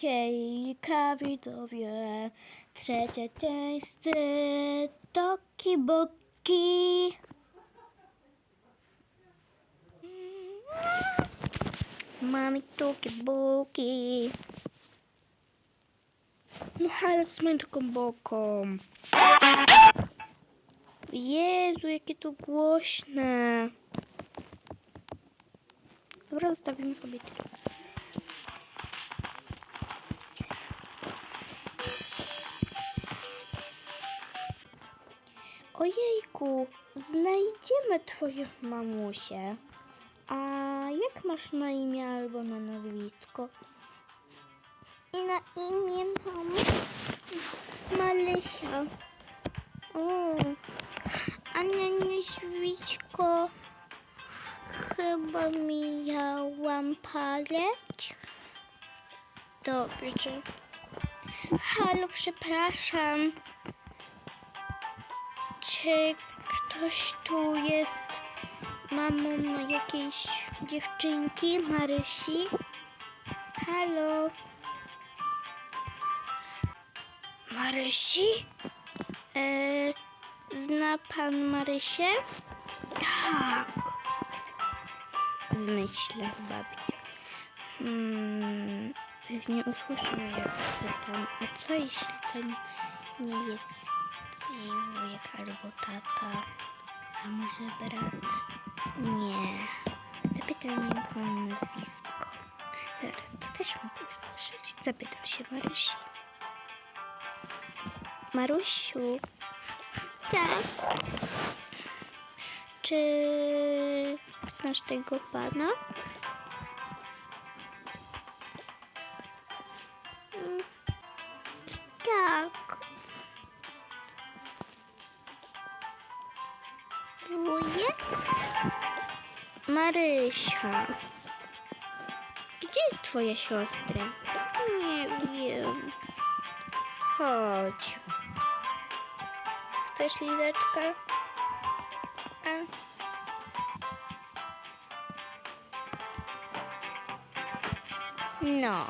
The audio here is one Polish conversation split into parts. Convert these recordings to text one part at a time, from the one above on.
Hejka widzowie, trzecia część Toki Boki. Mamy Toki Boki. No ale z moją taką boką. Jezu, jakie to głośne. Dobra, zostawimy sobie tyle. Ojejku, znajdziemy twoją mamusię. A jak masz na imię albo na nazwisko? Na imię mam Malysia. O, a na nazwisko chyba miałam paleć? Dobrze. Halo, przepraszam. Czy ktoś tu jest mamą jakiejś dziewczynki, Marysi? Halo? Marysi? E, zna pan Marysię? Tak. W myślach babcia. Hmm, pewnie usłyszę jak pytam, a co jeśli to nie jest jej wujek albo tata, a może brat? Nie. Zapytam jak mam nazwisko. Zaraz, to też mogę usłyszeć. Zapytam się Marysi. Marusiu. Tak. Czy znasz tego pana? Marysia. Gdzie jest twoja siostra? Nie wiem. Chodź. Chcesz lizeczkę? A. No.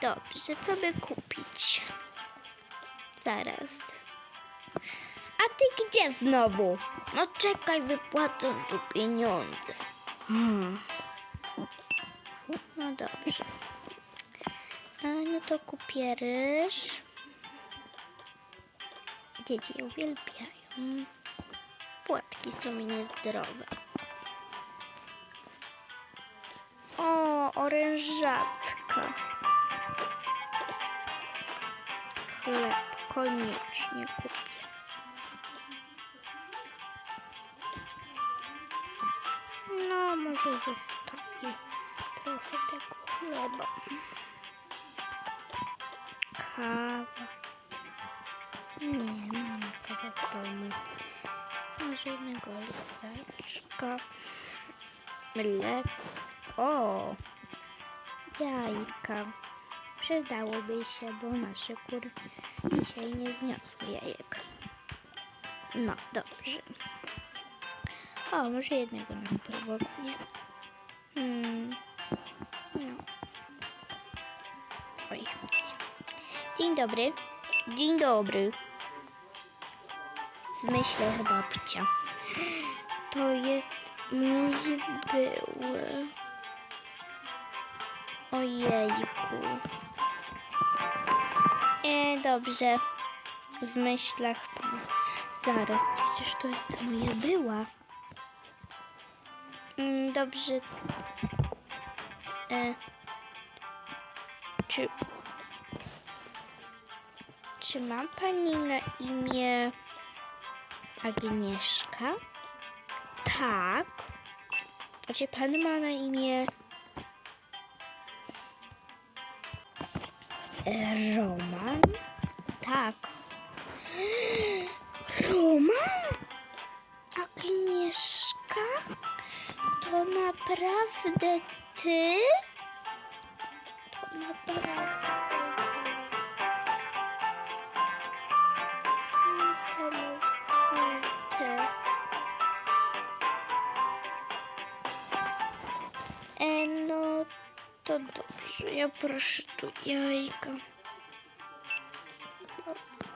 Dobrze, co by kupić? Zaraz. A ty gdzie znowu? No czekaj, wypłacą tu pieniądze. Hmm. No dobrze. No to kupię ryż. Dzieci uwielbiają. Płatki są mi niezdrowe. O, orężatka. Chleb koniecznie kupię. Może zostawię trochę tego chleba. Kawa. Nie, mam kawę w domu. Może jednego listeczka. Mleko. O! Jajka. Przydałoby się, bo nasze kury dzisiaj nie zniosły jajek. No, dobrze. O, może jednego na spróbowanie. Hmm. No. Oj. Dzień dobry. Dzień dobry. W myślach babcia. To jest mój były. Ojejku. E, dobrze. W myślach. Zaraz, przecież to jest moja była. Mm, Dobrze. E, czy. Czy ma pani na imię Agnieszka? Tak. A czy pan ma na imię Roman? Tak. Roman? Agnieszka? To naprawdę ty? To naprawdę. Niesamowite. E, no to dobrze, ja proszę tu jajka.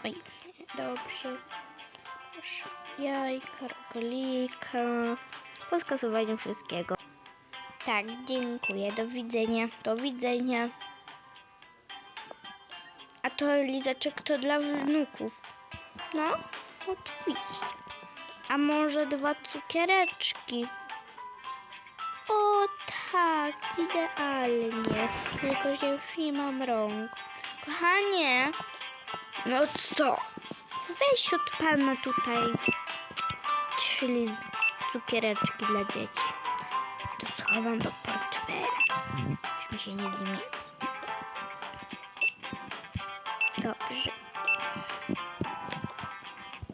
Oj, dobrze. Proszę jajka. Po skasowaniu wszystkiego. Tak, dziękuję. Do widzenia. Do widzenia. A to lizeczek to dla wnuków. No, oczywiście. A może dwa cukiereczki? O tak, idealnie. Tylko, że już nie mam rąk. Kochanie, no co? Weź od pana tutaj trzy cukiereczki dla dzieci. To schowam do portfela. Już mi się nie zmieni. Dobrze.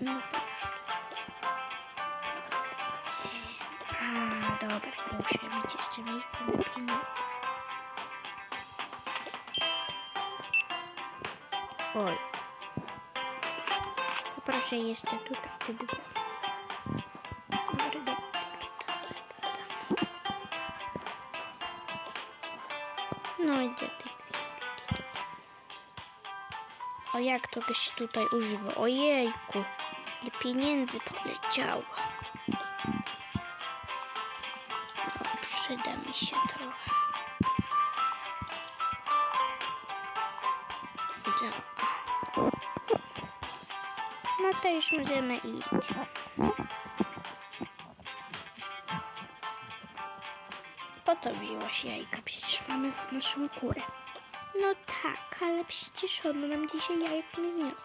No. A, dobra, muszę mieć jeszcze miejsce na pieniądze. Oj. Poproszę jeszcze tutaj te dwa. No gdzie te kwiatki? O jak to ktoś tutaj używa? Ojejku, ile pieniędzy poleciało. No, przyda mi się trochę. No to już możemy iść. To wzięłaś jajka, przecież mamy w naszą kurę. No tak, ale przecież on nam dzisiaj jajek nie wniósł.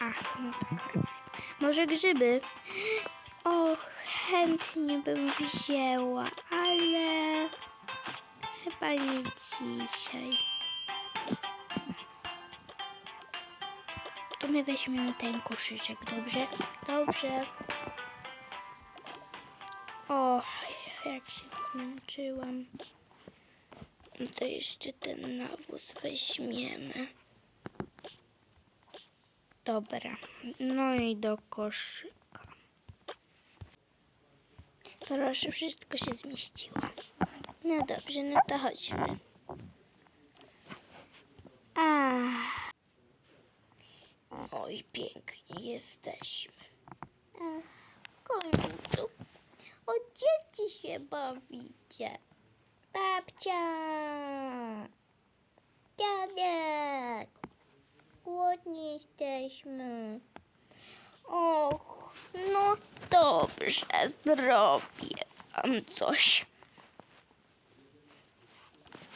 Ach, no tak, racja. Może grzyby? Och, chętnie bym wzięła, ale chyba nie dzisiaj. To my weźmiemy ten koszyczek, dobrze? Dobrze. Och, jak się zmęczyłam. No to jeszcze ten nawóz weźmiemy. Dobra, no i do koszyka. Proszę, wszystko się zmieściło. No dobrze, no to chodźmy. Ach. Oj, pięknie jesteśmy. Końcu. Dzieci się bawicie. Babcia! Dziadek! Głodni jesteśmy. Och, no dobrze, zrobię wam coś.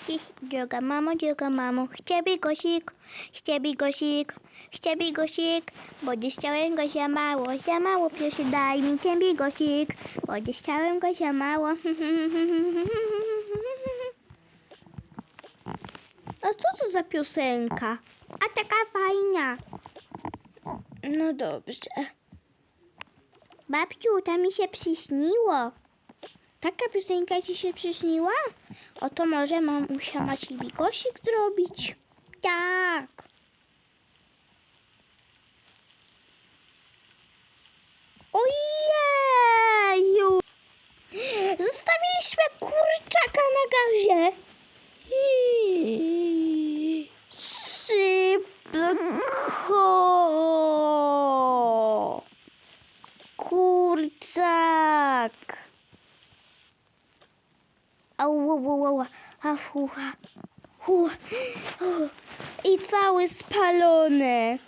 Dziś, droga mamo, droga mamo, chciałby gosik, chciałby gosik, chciałby gosik, bo dziś chciałem go za mało, za mało, proszę daj mi ten bigosik, bo dziś chciałem go za mało. A co to za piosenka? A taka fajna. No dobrze. Babciu, to mi się przyśniło. Taka piosenka ci się przyśniła? Oto może mamusia ma ci bigosik zrobić. Tak. Ojeju! Zostawiliśmy kurczaka na gazie. Szybko! Kurczak! Au, au, au, au. I cały spalony.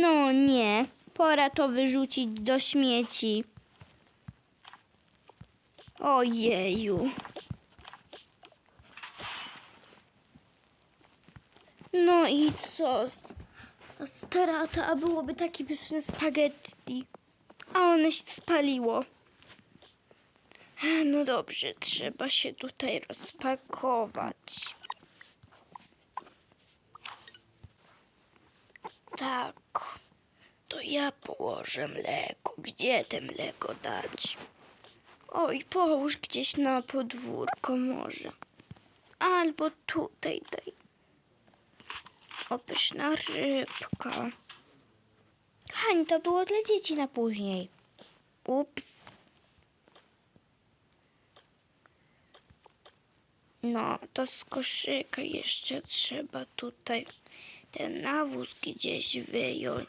No nie, pora to wyrzucić do śmieci. Ojeju. No i co? Strata, a byłoby takie pyszne spaghetti. A one się spaliło. No dobrze, trzeba się tutaj rozpakować. Tak, to ja położę mleko. Gdzie te mleko dać? Oj, połóż gdzieś na podwórko może. Albo tutaj daj. O, pyszna rybka. Hań, to było dla dzieci na później. Ups. No, to z koszyka jeszcze trzeba tutaj ten nawóz gdzieś wyjąć.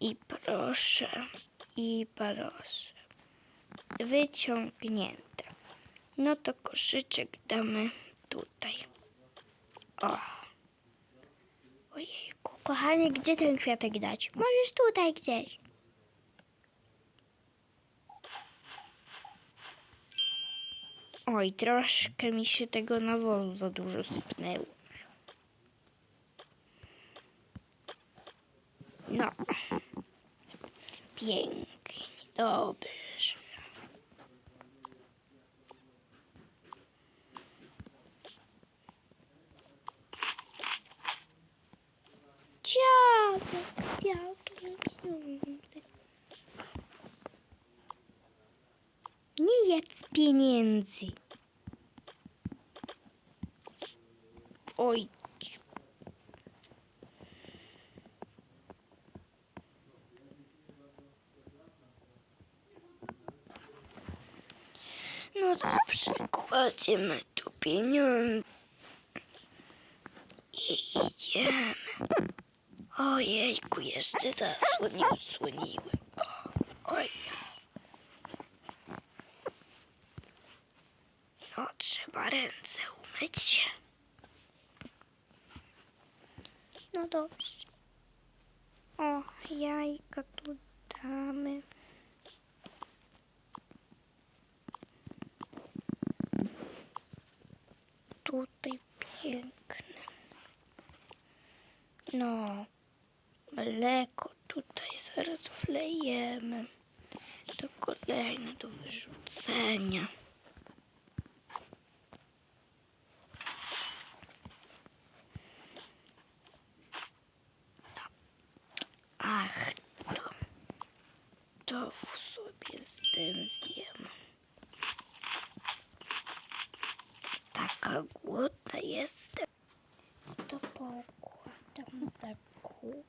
I proszę, i proszę. Wyciągnięte. No to koszyczek damy tutaj. O. Ojejku, kochanie, gdzie ten kwiatek dać? Możesz tutaj gdzieś. Oj, troszkę mi się tego nawozu za dużo sypnęło. No. Pięknie, dobrze. Dziadek, dziadek, pieniądze. Nie jedz pieniędzy. Oj. No dobrze, kładziemy tu pieniądze. I idziemy. Ojejku, jeszcze zasłonił, słoniłem. Oj. No, trzeba ręce umyć. No dobrze. O, jajka tu damy. Tutaj piękne. No, mleko tutaj zaraz wlejemy. To kolejne do wyrzucenia. там закупы.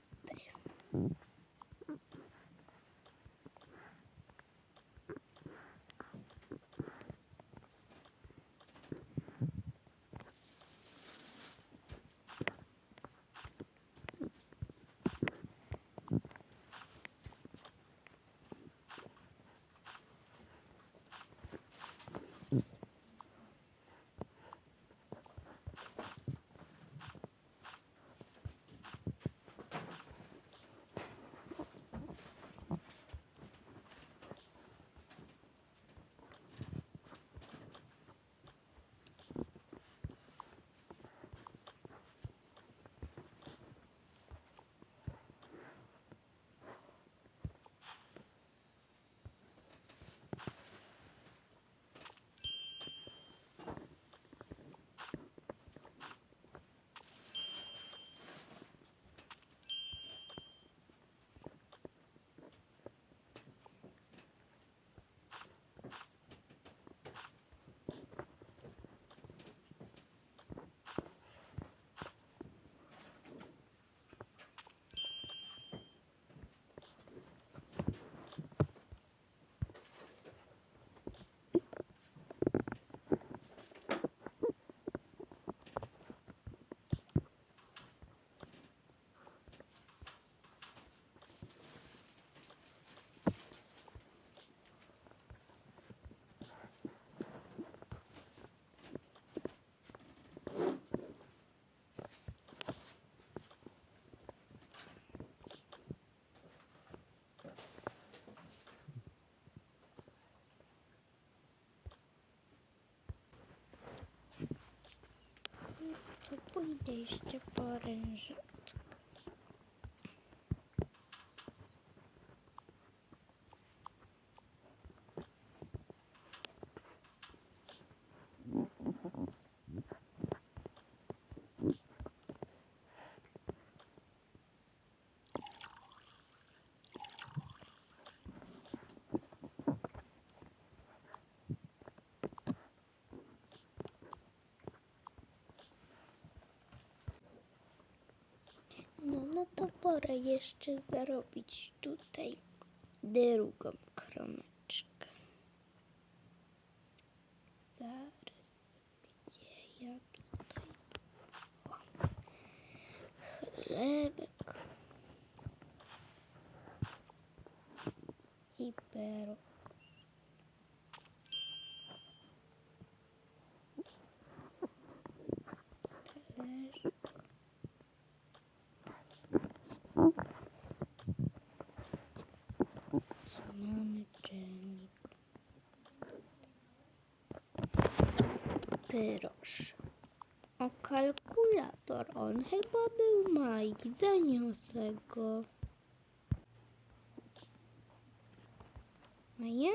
To pójdę jeszcze. to porę jeszcze zarobić tutaj drugą kromeczkę. Zaraz, gdzie ja tutaj... Chlebek. I pero. Pyrosz. O kalkulator, on chyba był Majki, zaniosę go. Maja?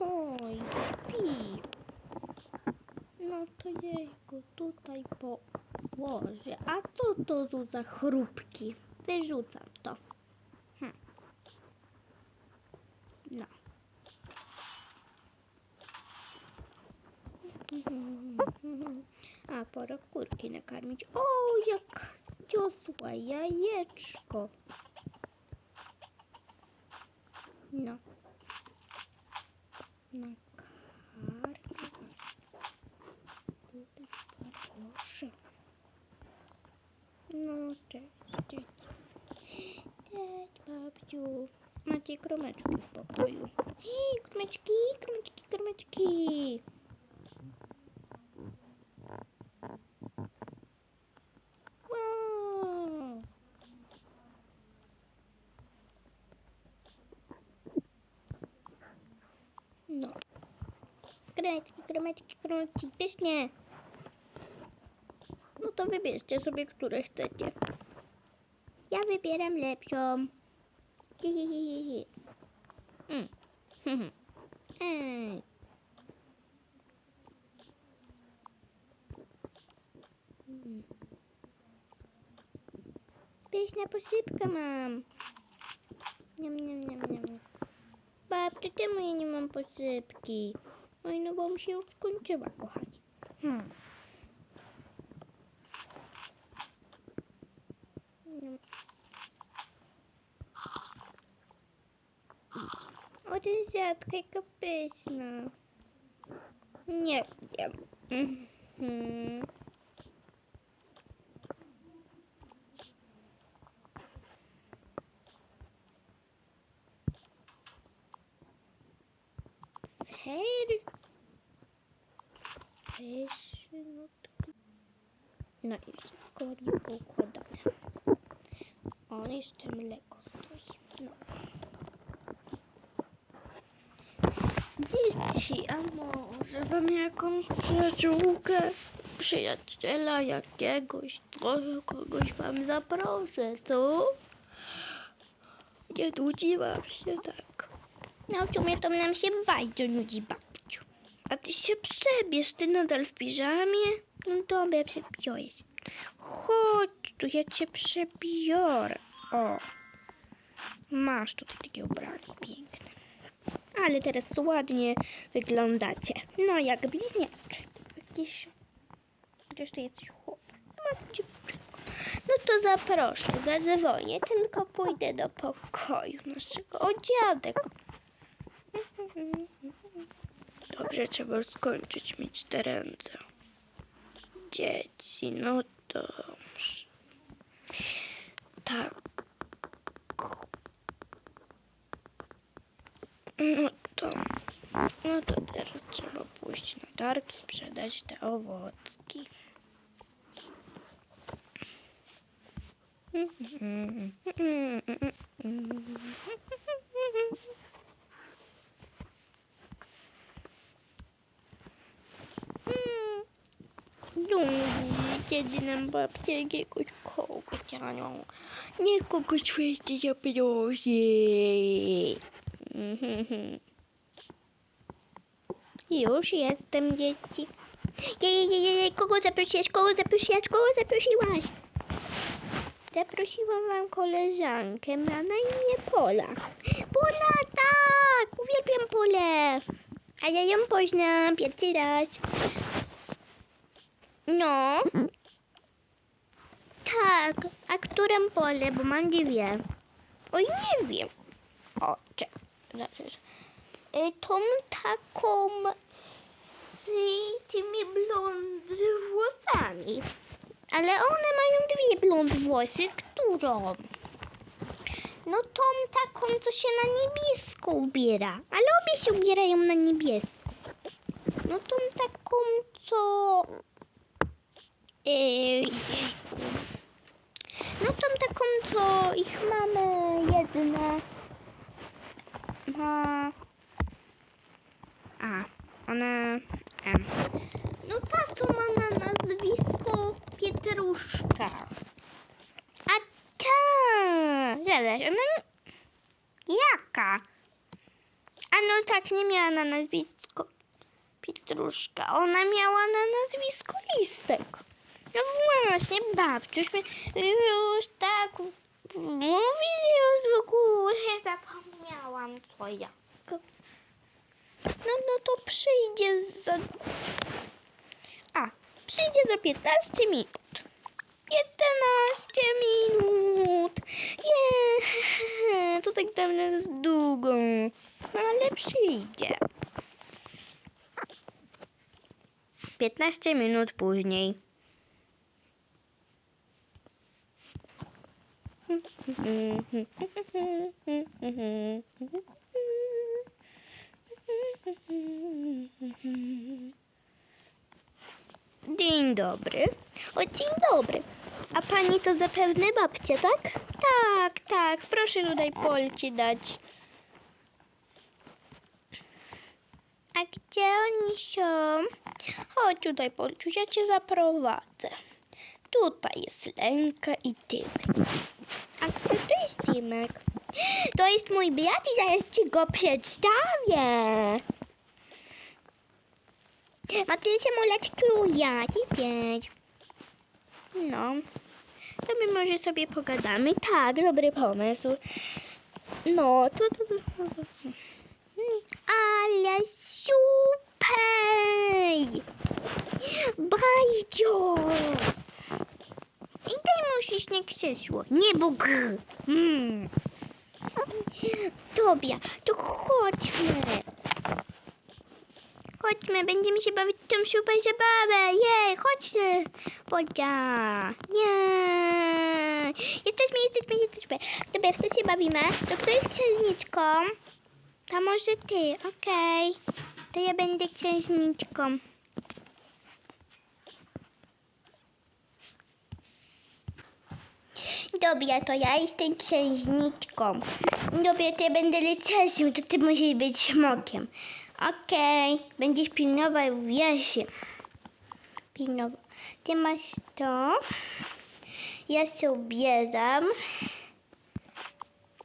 Oj, śpi. No to jego tutaj położę. A co to za chrupki? Wyrzucam to. Hm. No. A pora kurki nakarmić. O, jak ciosłe jajeczko. No. Nakarmię. Tutaj proszę. No, cześć, cześć. Cześć, babciu. Macie kromeczki w pokoju. Hej, kromeczki, kromeczki, kromeczki. Wow. No. Kromeczki, kromeczki, pysznie. No to wybierzcie sobie, które chcecie. Ja wybieram lepszą. Hi, hi, hi. Mm. Ej. Mm. Mam. Niam, niam, niam, niam. Babciu, czemu ja nie mam posypki? Oj, no bo mi się już skończyła, kochani. Hmm. Niam. O, ten siatka jaka pyszna. Nie wiem. Ser? Pyszniutki. No i wszystko ładnie poukładane. O, jeszcze mleko stoi. No. Dzieci, a może wam jakąś przyjaciółkę, przyjaciela jakiegoś, trochę kogoś wam zaproszę, co? Nie nudziłam się tak. No w sumie to nam się bardzo nudzi, babciu. A ty się przebierz, ty nadal w piżamie? No dobra, przebiorę się. Chodź tu, ja cię przebiorę. O, masz tutaj takie ubranie piękne. Ale teraz ładnie wyglądacie. No, jak bliźniaczek. Jakiś... Chociaż ty jesteś chłopak. No to zaproszę, zadzwonię. Tylko pójdę do pokoju naszego. O, dziadek. Dobrze, trzeba skończyć mieć te ręce. Dzieci, no dobrze. Tak. No to, no to teraz trzeba pójść na targ, sprzedać te owocki. Kiedy nam babcia jakiegoś kołcianią. Nie kogoś jeszcze zaprosi. Już jestem, dzieci. Jej, jej, jej, jej, kogo zaprosiłaś, kogo zaprosiłaś, kogo zaprosiłaś? Zaprosiłam wam koleżankę, ma na imię Pola. Pola, tak, uwielbiam Polę. A ja ją poznam pierwszy raz. No. Tak, a którą Polę, bo mam dwie. Oj, nie wiem. O, czekaj, zaraz. Y, Tą taką z tymi blond włosami. Ale one mają dwie blond włosy. Którą? No tą taką, co się na niebiesko ubiera. Ale obie się ubierają na niebiesko. No tą taką, co... Ej, jejku. No tą taką, co ich mamy jedna ma... A, ona... M. No ta, co ma na nazwisko Pietruszka. A ta! Zaraz, ona... Jaka? A no tak, nie miała na nazwisko Pietruszka. Ona miała na nazwisko Listek. No właśnie, babciuś już tak mówi, już w ogóle zapomniałam co jak. No, no to przyjdzie za... A, przyjdzie za 15 minut. 15 minut. Nie, to tak dla mnie jest długo. No ale przyjdzie. 15 minut później. Dzień dobry. O, dzień dobry. A pani to zapewne babcia, tak? Tak, tak. Proszę tutaj Polci dać. A gdzie oni są? Chodź tutaj, Polciuś, ja cię zaprowadzę. Tutaj jest Lenka i Tymek. To jest mój brat i zaraz ci go przedstawię. A ty się molać czuja, ty wiesz. No, to my może sobie pogadamy. Tak, dobry pomysł. No, to... to, Ale super! Bardzo! I daj musisz na krzesło. Nie Bóg! Hmm. To chodźmy. Chodźmy, będziemy się bawić tą super zabawę. Jej, chodźmy. Woda. Nie. Jesteśmy, jesteśmy, jesteśmy. Dobra, w co się bawimy? To kto jest księżniczką? To może ty, okej. To ja będę księżniczką. Dobra, to ja jestem księżniczką. Dobra, to ja będę leciarzem, to ty musisz być smokiem. Okej, będziesz pilnował wieży. Pilnował. Ty masz to. Ja się ubieram.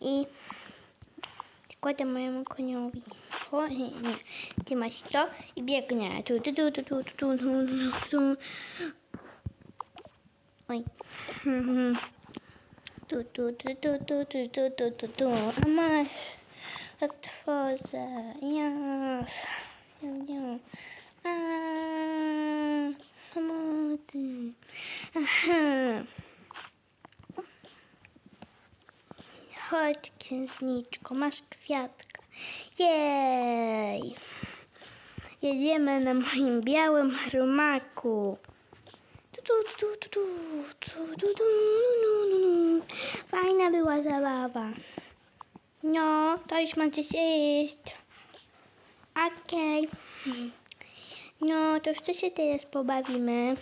I kładę mojemu koniowi. O, nie, nie. Ty masz to i biegnę. Tu, tu, tu, tu, tu, tu, tu, tu, tu, tu. Oj. Tu, tu, tu, tu, tu, tu, tu, tu, tu, tu. A masz. Otworzę. Jas. Ja. A. Aha. Chodź, księżniczko, masz kwiatka. Jej! Jedziemy na moim białym rumaku. Tu, tu, tu, tu, tu, tu, tu, tu, nu, nu, nu. Fajna No, to już macie iść. Okej. No, to co się teraz pobawimy?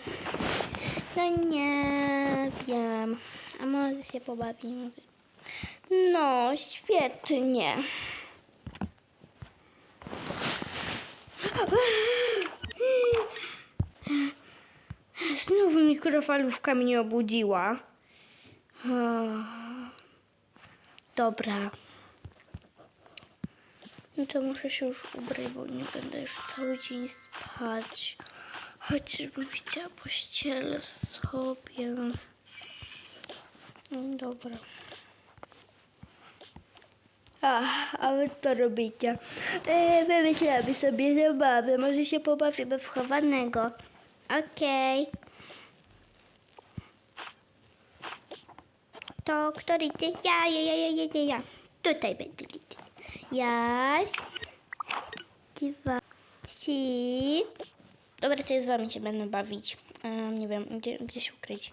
No nie wiem. A może się pobawimy? No, świetnie. Znowu mikrofalówka mnie obudziła. Dobra. No to muszę się już ubrać, bo nie będę już cały dzień spać. Chociażbym chciała pościelę sobie. No dobra. A, a wy co robicie? E, wymyślamy sobie zabawę. Może się pobawimy w chowanego. Okej. To kto idzie? Ja, ja, ja, ja, ja, ja. Tutaj będę liczyć. Raz, dwa, trzy. Dobra, to ja z wami się będę bawić. Um, nie wiem, gdzie, gdzie się ukryć.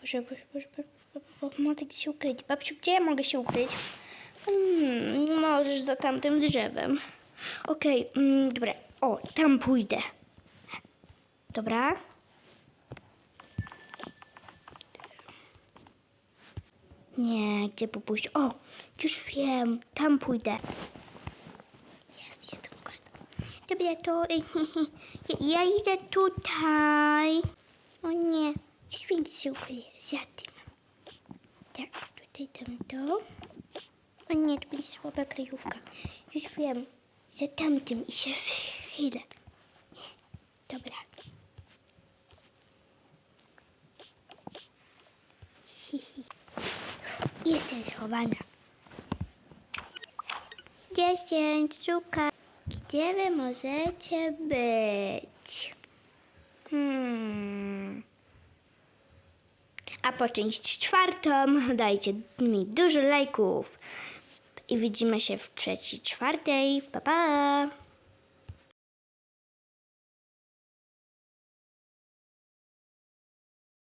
Boże, boże, boże, boże. Mogę gdzie się ukryć. Babciu, gdzie ja mogę się ukryć? Hmm, możesz za tamtym drzewem. Okej, mm, dobra. O, tam pójdę. Dobra. Nie, gdzie popuść? O, już wiem, tam pójdę. Jest, jestem ukryta. Dobra, to ja, idę tutaj. O nie, święty się ukryje za tym. Tak, tutaj dam to. O nie, to będzie słaba kryjówka. Już wiem, za tamtym i się schylę. Dobra. Hi, hi. Jestem schowana. Dziesięć, szukaj. Gdzie wy możecie być? Hmm. A po część czwartą dajcie mi dużo lajków. I widzimy się w trzeciej, czwartej. Pa, pa!